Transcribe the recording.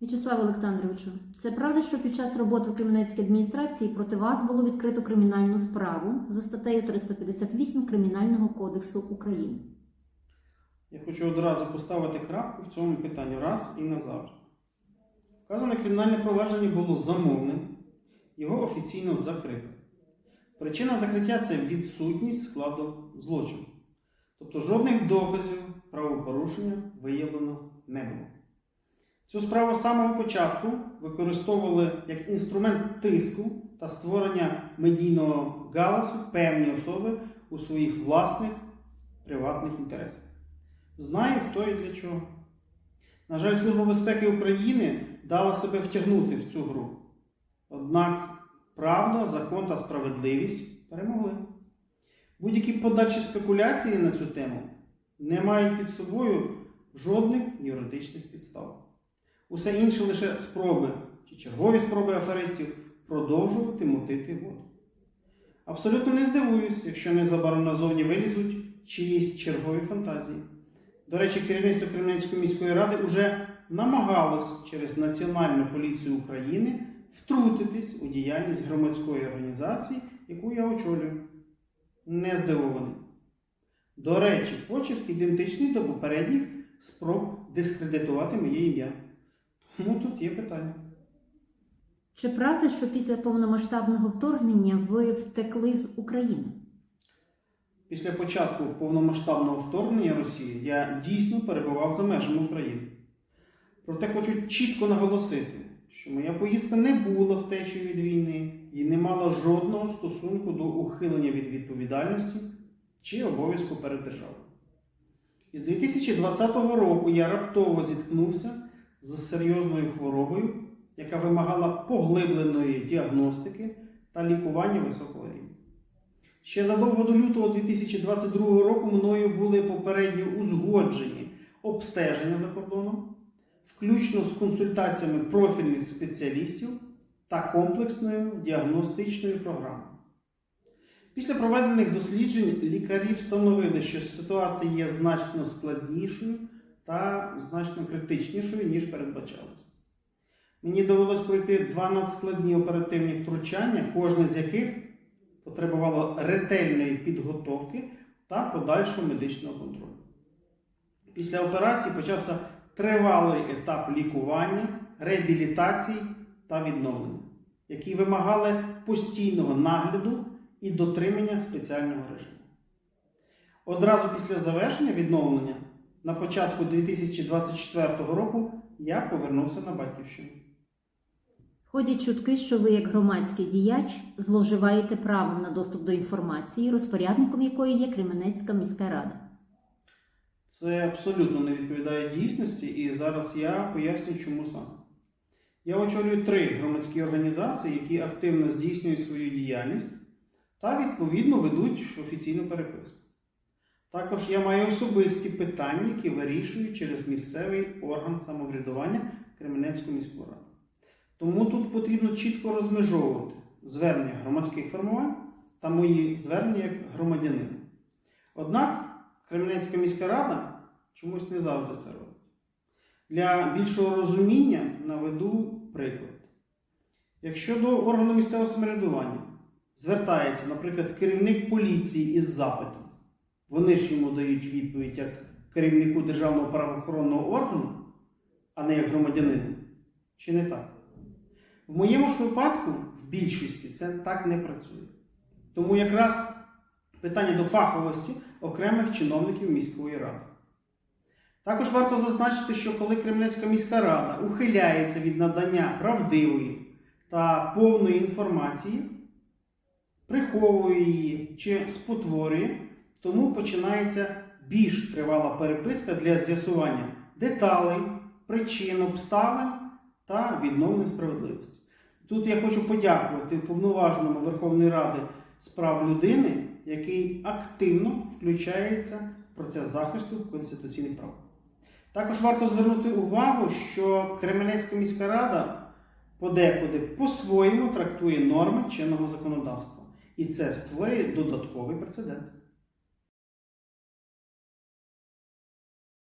В'ячеслав Олександровичу, це правда, що під час роботи в Кременецькій адміністрації проти вас було відкрито кримінальну справу за статтею 358 Кримінального кодексу України? Я хочу одразу поставити крапку в цьому питанні раз і назавжди. Вказане кримінальне провадження було замовним, його офіційно закрито. Причина закриття це відсутність складу злочину. Тобто жодних доказів правопорушення виявлено не було. Цю справу з самого початку використовували як інструмент тиску та створення медійного галасу певні особи у своїх власних приватних інтересах. Знаю, хто і для чого. На жаль, Служба безпеки України дала себе втягнути в цю гру. Однак правда, закон та справедливість перемогли. Будь-які подальші спекуляції на цю тему не мають під собою жодних юридичних підстав. Усе інше лише спроби чи чергові спроби аферистів продовжувати мутити воду. Абсолютно не здивуюсь, якщо незабаром назовні вилізуть чиїсь чергові фантазії. До речі, керівництво Кремлівської міської ради вже намагалось через Національну поліцію України втрутитись у діяльність громадської організації, яку я очолюю. Не здивований. До речі, почерк ідентичний до попередніх спроб дискредитувати моє ім'я. Тому тут є питання. Чи правда, що після повномасштабного вторгнення ви втекли з України? Після початку повномасштабного вторгнення Росії я дійсно перебував за межами України. Проте хочу чітко наголосити, що моя поїздка не була втечею від війни і не мала жодного стосунку до ухилення від відповідальності чи обов'язку перед державою. Із 2020 року я раптово зіткнувся з серйозною хворобою, яка вимагала поглибленої діагностики та лікування високого рівня. Ще задовго до лютого 2022 року мною були попередньо узгоджені обстеження за кордоном, включно з консультаціями профільних спеціалістів та комплексною діагностичною програмою. Після проведених досліджень лікарі встановили, що ситуація є значно складнішою та значно критичнішою, ніж передбачалось. Мені довелось пройти два надскладні оперативні втручання, кожне з яких потребувало ретельної підготовки та подальшого медичного контролю. Після операції почався тривалий етап лікування, реабілітації та відновлення, які вимагали постійного нагляду і дотримання спеціального режиму. Одразу після завершення відновлення на початку 2024 року я повернувся на батьківщину. Ходять чутки, що ви, як громадський діяч, зловживаєте правом на доступ до інформації, розпорядником якої є Кременецька міська рада. Це абсолютно не відповідає дійсності, і зараз я поясню, чому саме. Я очолюю три громадські організації, які активно здійснюють свою діяльність та відповідно ведуть офіційну переписку. Також я маю особисті питання, які вирішую через місцевий орган самоврядування Кременецької міської ради. Тому тут потрібно чітко розмежовувати звернення громадських формувань та мої звернення як громадянина. Однак Кременецька міська рада чомусь не завжди це робить. Для більшого розуміння наведу приклад. Якщо до органу місцевого самоврядування звертається, наприклад, керівник поліції із запитом, вони ж йому дають відповідь як керівнику державного правоохоронного органу, а не як громадянину, чи не так? В моєму ж випадку, в більшості, це так не працює. Тому якраз питання до фаховості окремих чиновників міської ради. Також варто зазначити, що коли Кремлівська міська рада ухиляється від надання правдивої та повної інформації, приховує її чи спотворює, тому починається більш тривала переписка для з'ясування деталей, причин, обставин та відновлення справедливості. Тут я хочу подякувати повноваженому Верховної Ради з прав людини, який активно включається в процес захисту конституційних прав. Також варто звернути увагу, що Кременецька міська рада подекуди по-своєму трактує норми чинного законодавства. І це створює додатковий прецедент.